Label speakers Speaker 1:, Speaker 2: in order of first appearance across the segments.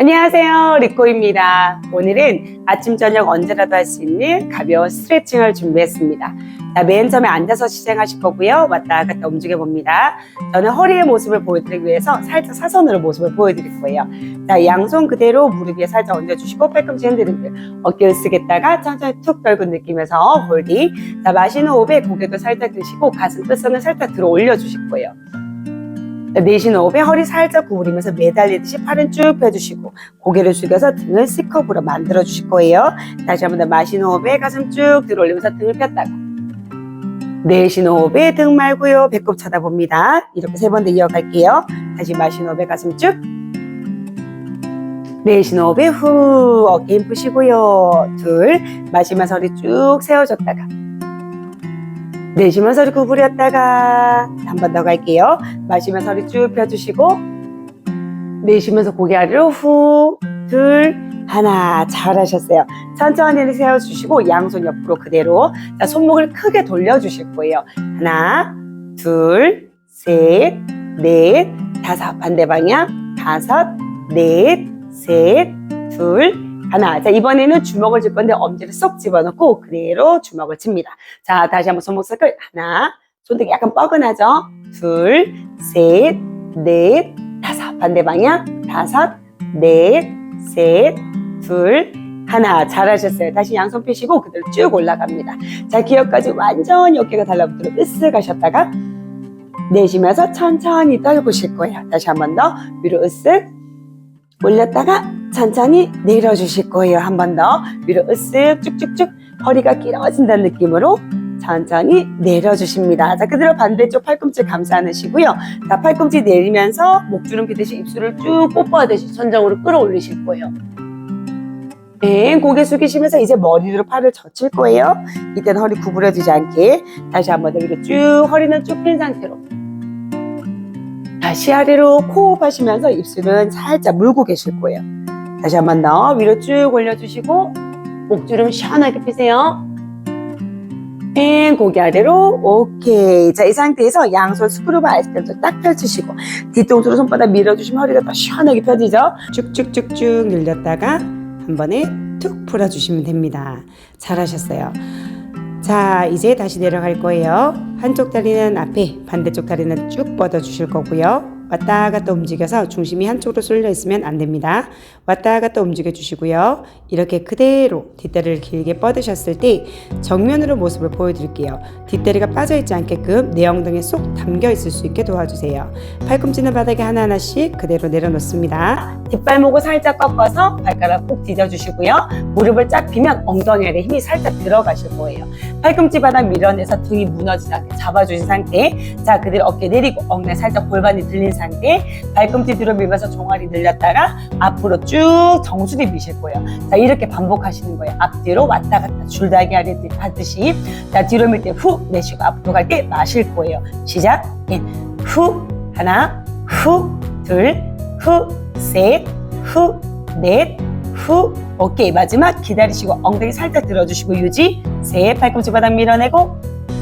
Speaker 1: 안녕하세요. 리코입니다. 오늘은 아침, 저녁 언제라도 할 수 있는 가벼운 스트레칭을 준비했습니다. 자, 맨 처음에 앉아서 시작하실 거고요. 왔다 갔다 움직여 봅니다. 저는 허리의 모습을 보여드리기 위해서 살짝 사선으로 모습을 보여드릴 거예요. 자, 양손 그대로 무릎 위에 살짝 얹어주시고 팔꿈치 흔들흔들 어깨를 쓰겠다가 천천히 툭 떨고 느끼면서 홀딩. 자, 마시는 호흡에 고개도 살짝 드시고 가슴 끝선을 살짝 들어 올려주실 거예요. 자, 내쉬는 호흡에 허리 살짝 구부리면서 매달리듯이 팔은 쭉 펴주시고 고개를 숙여서 등을 C컵으로 만들어 주실 거예요. 다시 한 번 더 마시는 호흡에 가슴 쭉 들어 올리면서 등을 폈다가 내쉬는 호흡에 등 말고요. 배꼽 쳐다봅니다. 이렇게 세 번 더 이어갈게요. 다시 마시는 호흡에 가슴 쭉 내쉬는 호흡에 후 어깨 힘 푸시고요. 둘 마시면서 허리 쭉 세워줬다가 내쉬면서 허리 구부렸다가 한 번 더 갈게요. 마시면서 허리 쭉 펴주시고 내쉬면서 고개 아래로 후, 둘, 하나 잘하셨어요. 천천히 세워주시고 양손 옆으로 그대로 자, 손목을 크게 돌려주실 거예요. 하나, 둘, 셋, 넷, 다섯 반대 방향 다섯, 넷, 셋, 둘, 하나. 자, 이번에는 주먹을 줄 건데 엄지를 쏙 집어넣고 그대로 주먹을 칩니다. 자, 다시 한번 손목 서클. 하나. 손등이 약간 뻐근하죠? 둘, 셋, 넷, 다섯. 반대 방향. 다섯, 넷, 셋, 둘, 하나. 잘하셨어요. 다시 양손 펴시고 그대로 쭉 올라갑니다. 자, 기억까지 완전히 어깨가 달라붙도록 으쓱 하셨다가 내쉬면서 천천히 떨구실 거예요. 다시 한 번 더 위로 으쓱 올렸다가 천천히 내려주실 거예요. 한 번 더 위로 으쓱 쭉쭉쭉 허리가 길어진다는 느낌으로 천천히 내려주십니다. 자, 그대로 반대쪽 팔꿈치 감싸 안으시고요. 자, 팔꿈치 내리면서 목주름 피듯이 입술을 쭉 뽀뽀하듯이 천장으로 끌어올리실 거예요. 네, 고개 숙이시면서 이제 머리로 팔을 젖힐 거예요. 이때는 허리 구부려지지 않게 다시 한 번 더 위로 쭉 허리는 쭉 핀 상태로 다시 아래로 코호흡 하시면서 입술은 살짝 물고 계실 거예요. 다시 한 번 더 위로 쭉 올려주시고 목주름 시원하게 피세요. 앤 고개 아래로. 오케이. 자 이 상태에서 양손 스크루브 아이스크림도 딱 펼치시고 뒤통수로 손바닥 밀어주시면 허리가 더 시원하게 펴지죠? 쭉쭉쭉쭉 늘렸다가 한 번에 툭 풀어주시면 됩니다. 잘하셨어요 자 이제 다시 내려갈 거예요. 한쪽 다리는 앞에 반대쪽 다리는 쭉 뻗어 주실 거고요 왔다 갔다 움직여서 중심이 한쪽으로 쏠려 있으면 안 됩니다. 왔다 갔다 움직여 주시고요. 이렇게 그대로 뒷다리를 길게 뻗으셨을 때 정면으로 모습을 보여드릴게요. 뒷다리가 빠져 있지 않게끔 내 엉덩이에 쏙 담겨 있을 수 있게 도와주세요. 팔꿈치는 바닥에 하나하나씩 그대로 내려놓습니다. 뒷발목을 살짝 꺾어서 발가락 꼭 뒤져주시고요. 무릎을 쫙 펴면 엉덩이 아래 힘이 살짝 들어가실 거예요. 팔꿈치 바닥 밀어내서 등이 무너지지 않게 잡아주신 상태. 자, 그대로 어깨 내리고 엉덩이 살짝 골반이 들린 상태. 발꿈치 뒤로 밀면서 종아리 늘렸다가 앞으로 쭉 정수리 미실 거예요. 자, 이렇게 반복하시는 거예요. 앞뒤로 왔다 갔다 아래 하듯이. 자, 뒤로 밀 때 후 내쉬고 앞으로 갈 때 마실 거예요. 시작. 인. 후. 하나. 후. 둘. 후. 셋. 후. 넷. 후. 오케이. 마지막 기다리시고 엉덩이 살짝 들어주시고 유지. 셋. 팔꿈치 바닥 밀어내고.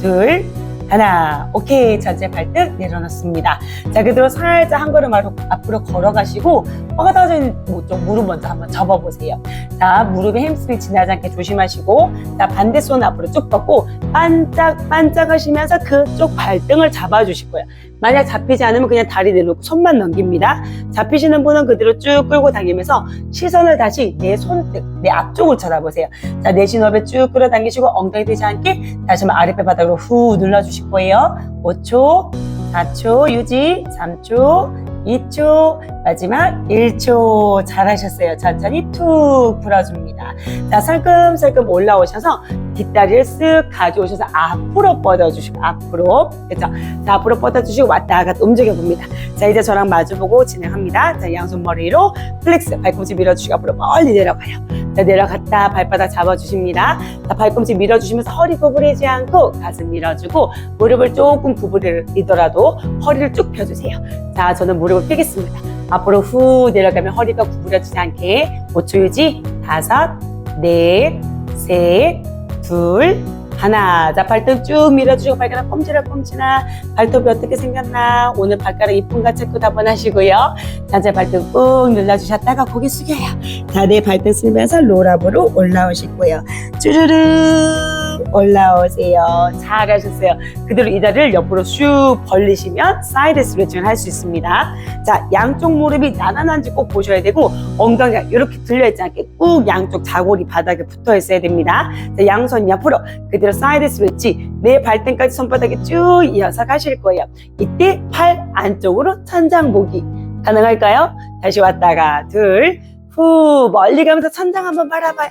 Speaker 1: 둘. 하나. 오케이. 전체 발등 내려놓습니다. 자, 그대로 살짝 한 걸음 앞으로, 걸어가시고, 뻗어져 있는 쪽 무릎 먼저 한번 접어보세요. 자, 무릎에 햄스트링 지나지 않게 조심하시고, 자, 반대 손 앞으로 쭉 뻗고, 반짝, 반짝 하시면서 그쪽 발등을 잡아주실 거예요. 만약 잡히지 않으면 그냥 다리 내놓고 손만 넘깁니다. 잡히시는 분은 그대로 쭉 끌고 다니면서 시선을 다시 내 손등, 내 앞쪽을 쳐다보세요. 자, 내쉬는 쭉 끌어당기시고 엉덩이 되지 않게 다시 한번 아랫배 바닥으로 후 눌러주실 거예요. 5초, 4초 유지, 3초, 2초, 마지막 1초. 잘하셨어요. 천천히 툭 풀어줍니다. 자, 살금살금 올라오셔서 뒷다리를 쓱 가져오셔서 앞으로 뻗어주시고, 앞으로. 그쵸? 자, 앞으로 뻗어주시고, 왔다 갔다 움직여봅니다. 자, 이제 저랑 마주보고 진행합니다. 자, 양손 머리로 플렉스, 발꿈치 밀어주시고, 앞으로 멀리 내려가요. 자, 내려갔다 발바닥 잡아주십니다. 자, 발꿈치 밀어주시면서 허리 구부리지 않고 가슴 밀어주고 무릎을 조금 구부리더라도 허리를 쭉 펴주세요. 자, 저는 무릎을 펴겠습니다. 앞으로 후 내려가면 허리가 구부려지지 않게 5초 유지, 다섯, 넷, 셋, 둘, 하나. 자, 발등 쭉 밀어주시고 발가락 꼼지락꼼지락. 발톱이 어떻게 생겼나? 오늘 발가락 이쁜가 체크 한번 하시고요. 자, 제 발등 꾹 눌러주셨다가 고개 숙여요. 자, 내 발등 쓸면서 롤업으로 올라오시고요. 쭈르르 올라오세요. 잘하셨어요. 그대로 이 다리를 옆으로 슉 벌리시면 사이드 스트레칭을 할 수 있습니다. 자, 양쪽 무릎이 나란한지 꼭 보셔야 되고 엉덩이가 이렇게 들려있지 않게 꾹 양쪽 자골이 바닥에 붙어 있어야 됩니다. 자, 양손 옆으로 그대로 사이드 스트레치 내 발등까지 손바닥에 쭉 이어서 가실 거예요. 이때 팔 안쪽으로 천장 보기 가능할까요? 다시 왔다가 둘, 후 멀리 가면서 천장 한번 바라봐요.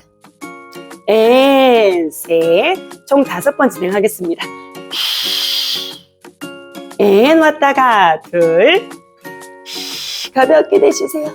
Speaker 1: 앤, 셋, 총 다섯 번 진행하겠습니다. 앤 왔다가 둘, 가볍게 내쉬세요.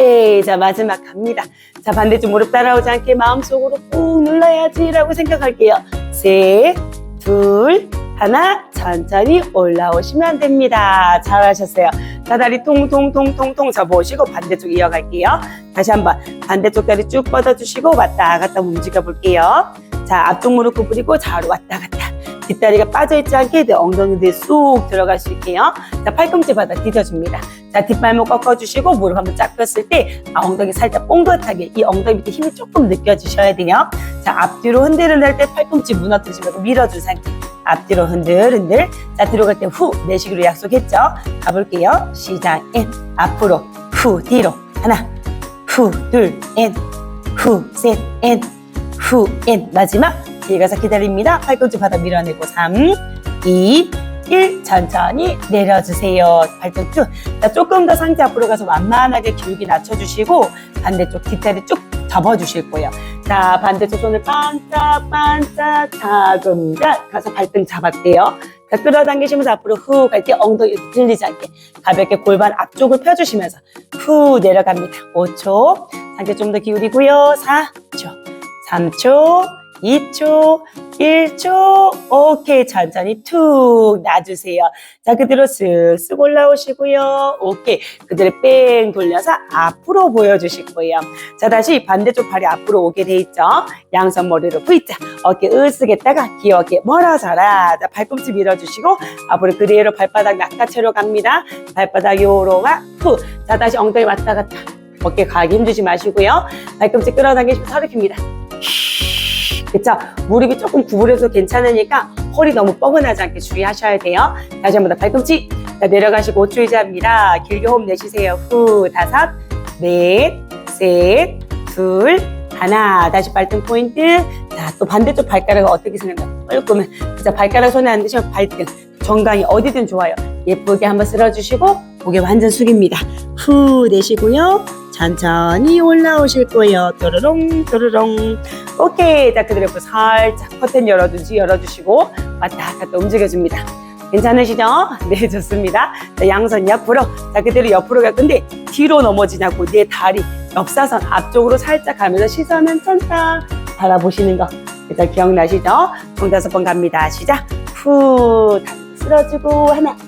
Speaker 1: 에, 자 마지막 갑니다. 자 반대쪽 무릎 따라오지 않게 마음속으로 꾹 눌러야지라고 생각할게요. 셋, 둘, 하나, 천천히 올라오시면 됩니다. 잘하셨어요. 자 다리 통통통통통 접으시고 반대쪽 이어갈게요. 다시 한번 반대쪽 다리 쭉 뻗어주시고 왔다 갔다 움직여 볼게요. 자 앞쪽 무릎 구부리고 좌우로 왔다 갔다. 뒷다리가 빠져있지 않게 내 엉덩이 뒤에 수 있게요. 자, 팔꿈치 바닥 디뎌줍니다. 자, 뒷발목 꺾어주시고 무릎 한번 쫙 폈을 때 아, 엉덩이 살짝 뽕긋하게 이 엉덩이 밑에 힘이 조금 느껴지셔야 돼요. 자, 앞뒤로 흔들흔들 때 팔꿈치 무너뜨리시고 밀어준 상태. 앞뒤로 흔들흔들. 자, 들어갈 때 후 내쉬기로 약속했죠? 가볼게요. 시작, 앤. 앞으로, 후, 뒤로. 하나, 후, 둘, 앤. 후, 셋, 앤. 후, 앤. 마지막. 뒤에 가서 기다립니다. 팔꿈치 바닥 밀어내고 3, 2, 1 천천히 내려주세요. 발등 쭉. 자, 조금 더 상체 앞으로 가서 완만하게 기울기 낮춰주시고 반대쪽 뒷다리 쭉 접어주실 거예요. 자, 반대쪽 손을 반짝반짝 자금자 가서 발등 잡았대요. 자, 끌어당기시면서 앞으로 후 갈 때 엉덩이 들리지 않게 가볍게 골반 앞쪽을 펴주시면서 후 내려갑니다. 5초. 상체 좀 더 기울이고요. 4초, 3초, 2초, 1초, 오케이. 천천히 툭 놔주세요. 자, 그대로 쓱쓱 올라오시고요. 오케이. 그대로 뺑 돌려서 앞으로 보여주실 거예요. 자, 다시 반대쪽 발이 앞으로 오게 돼 있죠. 양손 머리로 V자. 어깨 으쓱했다가 귀엽게 멀어져라. 자, 발꿈치 밀어주시고 앞으로 그대로 발바닥 낙하채로 갑니다. 발바닥 요로와 후. 자, 다시 엉덩이 왔다 갔다. 어깨 가기 힘주지 마시고요. 발꿈치 끌어당기시고 서로 킵니다. 그쵸? 무릎이 조금 구부려도 괜찮으니까 허리 너무 뻐근하지 않게 주의하셔야 돼요. 다시 한 번 더 발꿈치 자, 내려가시고 5초 유지합니다. 길게 호흡 내쉬세요. 후 다섯 넷 셋, 둘, 하나. 다시 발등 포인트. 자, 또 반대쪽 발가락은 어떻게 생각나요? 뻘끔해. 자, 발가락 손에 안 드시면 발등, 정강이 어디든 좋아요. 예쁘게 한번 쓸어주시고, 고개 완전 숙입니다. 후 내쉬고요. 천천히 올라오실 거예요. 또르롱, 또르롱. 오케이. 자, 그대로 살짝 커튼 열어주지, 열어주시고, 왔다 갔다 움직여줍니다. 괜찮으시죠? 네, 좋습니다. 자, 양손 옆으로. 자, 그대로 옆으로 갈 건데, 뒤로 넘어지냐고, 내 다리, 옆사선 앞쪽으로 살짝 가면서 시선은 천장 바라보시는 거. 일단 기억나시죠? 총 다섯 번 갑니다. 시작. 후, 쓸어주고, 하나.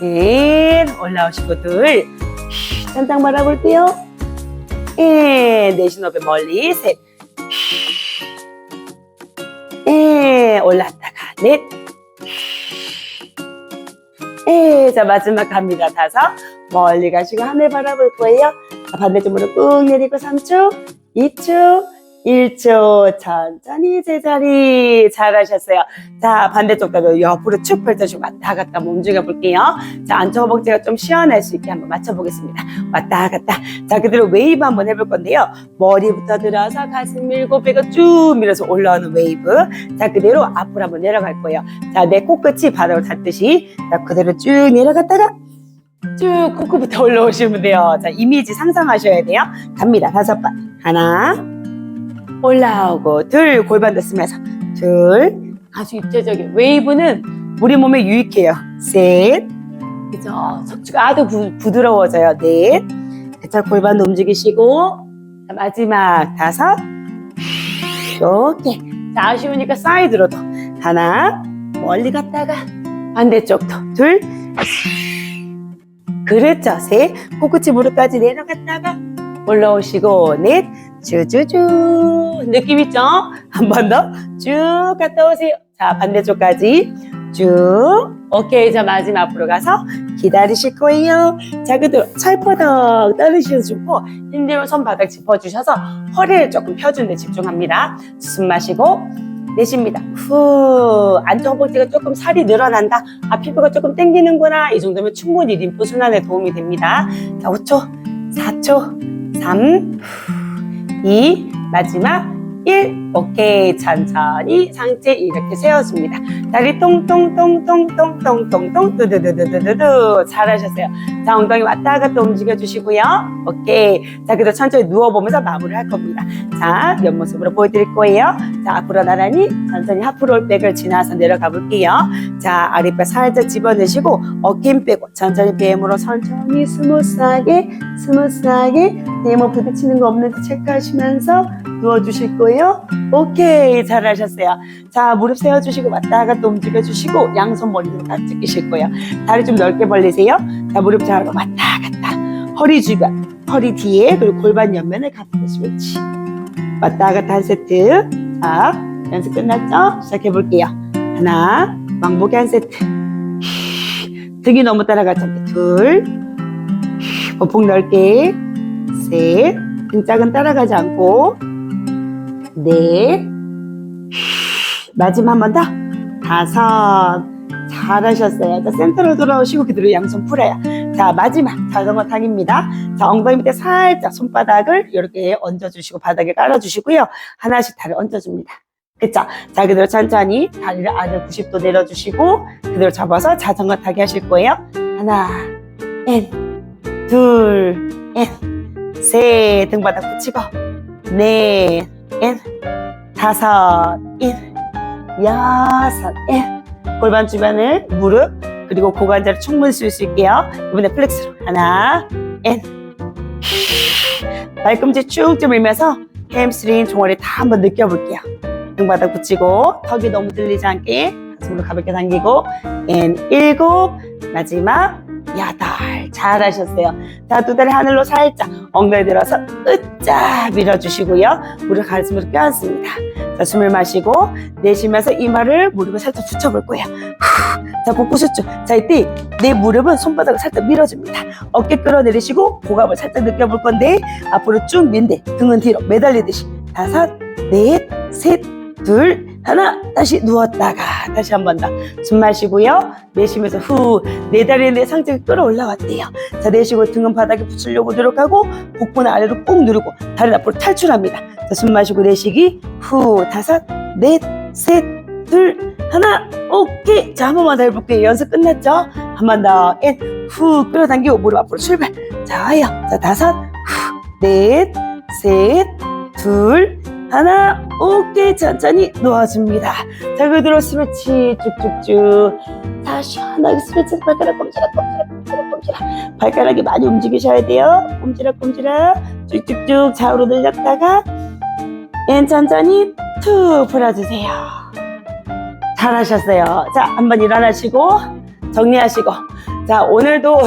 Speaker 1: 넷, 올라오시고, 둘. 천장 바라볼게요. 예, 내쉬는 호흡 멀리, 셋. 예, 올랐다가, 넷. 예, 자, 마지막 갑니다. 다섯. 멀리 가시고 하늘 바라볼 거예요. 자, 반대쪽 무릎 꾹 내리고 3초, 2초, 1초. 천천히 제자리. 잘하셨어요. 자, 반대쪽도 옆으로 축 펼쳐주고 왔다 갔다 움직여 볼게요. 자, 안쪽 허벅지가 좀 시원할 수 있게 한번 맞춰보겠습니다. 왔다 갔다. 자, 그대로 웨이브 한번 해볼 건데요. 머리부터 들어서 가슴 밀고 배가 쭉 밀어서 올라오는 웨이브. 자, 그대로 앞으로 한번 내려갈 거예요. 자, 내 코끝이 바닥을 닿듯이. 자, 그대로 쭉 내려갔다가 쭉 코끝부터 올라오시면 돼요. 자, 이미지 상상하셔야 돼요. 갑니다. 다섯 번. 하나. 올라오고. 둘. 골반도 쓰면서. 둘. 아주 입체적인. 웨이브는 우리 몸에 유익해요. 셋. 그죠? 척추가 아주 부, 부드러워져요. 넷. 그쵸? 골반도 움직이시고. 자, 마지막 다섯. 오케이. 자, 아쉬우니까 사이드로도. 하나. 멀리 갔다가. 반대쪽도. 둘. 그렇죠. 셋. 코끝이 무릎까지 내려갔다가 올라오시고 넷. 쭈쭈쭈. 느낌 있죠? 한 번 더. 쭉 갔다 오세요. 자, 반대쪽까지. 쭉. 오케이. 자, 마지막 앞으로 가서 기다리실 거예요. 자, 그대로 찰퍼덕 따르셔주고, 힘들면 손바닥 짚어주셔서 허리를 조금 펴주는 데 집중합니다. 숨 마시고, 내쉽니다. 후. 안쪽 허벅지가 조금 살이 늘어난다. 아, 피부가 조금 땡기는구나. 이 정도면 충분히 림프 순환에 도움이 됩니다. 자, 5초, 4초, 3, 2, 마지막 1. 오케이. 천천히 상체 이렇게 세워줍니다. 다리 똥똥똥똥똥똥똥똥 뚜두두두두두두 잘하셨어요. 자 엉덩이 왔다 갔다 움직여 주시고요. 오케이. 자 그래서 천천히 누워보면서 마무리를 할 겁니다. 자 옆모습으로 보여드릴 거예요. 자 앞으로 나란히 천천히 하프롤백을 지나서 내려가 볼게요. 자 아랫배 살짝 집어넣으시고 어깨 힘 빼고 천천히 뱀으로 천천히 스무스하게 스무스하게 네모 부딪히는 거 없는지 체크하시면서 누워주실 거예요. 오케이 잘하셨어요. 자 무릎 세워주시고 왔다 갔다 움직여주시고 양손 머리로 깍지 끼실 거예요. 다리 좀 넓게 벌리세요. 자 무릎 좌우로 왔다 갔다 허리 주변 허리 뒤에 그리고 골반 옆면을 갖다 대시면치 왔다 갔다 한 세트 자 연습 끝났죠? 시작해 볼게요. 하나 왕복에 한 세트 등이 너무 따라가지 않게 둘 보폭 넓게 셋 등 짝은 따라가지 않고 넷 마지막 한 번 더 다섯 잘하셨어요. 자 센터로 돌아오시고 그대로 양손 풀어요. 자 마지막 자전거 타기입니다. 자 엉덩이 밑에 살짝 손바닥을 이렇게 얹어주시고 바닥에 깔아주시고요. 하나씩 다리 얹어줍니다. 그쵸? 자 그대로 천천히 다리를 아래 90도 내려주시고 그대로 잡아서 자전거 타기 하실 거예요. 하나, 엔, 둘, 엔, 셋 등바닥 붙이고 넷, 엔, 다섯, 엔, 여섯, 엔 골반 주변을 무릎 그리고 고관자를 충분히 쓸 수 있게요. 이번에 플렉스로 하나, 엔 발꿈치 쭉쭉 밀면서 햄스트링 종아리 다 한번 느껴볼게요. 등바닥 붙이고 턱이 너무 들리지 않게 가슴으로 가볍게 당기고 엔 일곱 마지막 여덟 잘하셨어요. 자 두 다리 하늘로 살짝 엉덩이 들어서 으짜 밀어주시고요. 무릎 가슴으로 껴안습니다. 자 숨을 마시고 내쉬면서 이마를 무릎을 살짝 붙여볼 거예요. 후. 자 복부 수축. 자 이때 내 무릎은 손바닥을 살짝 밀어줍니다. 어깨 끌어내리시고 고갑을 살짝 느껴볼 건데 앞으로 쭉 민대 등은 뒤로 매달리듯이 다섯 넷셋둘 하나 다시 누웠다가 다시 한 번 더 숨 마시고요. 내쉬면서 후 네 다리에 내 상체가 끌어올라왔대요. 자 내쉬고 등은 바닥에 붙이려고 노력하고 복부는 아래로 꾹 누르고 다리는 앞으로 탈출합니다. 자, 숨 마시고 내쉬기. 후 다섯 넷셋 둘 하나 오케이. 자 한 번만 더 해볼게요. 연습 끝났죠? 한 번 더앤후 끌어당기고 무릎 앞으로 출발. 자요. 자 다섯 후 넷셋둘 하나 오케이 천천히 놓아줍니다. 자 그대로 스트레치 쭉쭉쭉 자 시원하게 스트레치 발가락 꼼지락 꼼지락 꼼지락 꼼지락. 발가락이 많이 움직이셔야 돼요. 꼼지락 꼼지락. 쭉쭉쭉 좌우로 늘렸다가 앤 천천히 툭 풀어주세요. 잘하셨어요. 자 한번 일어나시고 정리하시고. 자 오늘도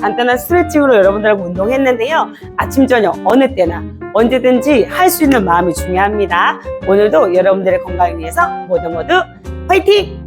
Speaker 1: 간단한 스트레칭으로 여러분들하고 운동했는데요. 아침 저녁 어느 때나 언제든지 할 수 있는 마음이 중요합니다. 오늘도 여러분들의 건강을 위해서 모두 모두 화이팅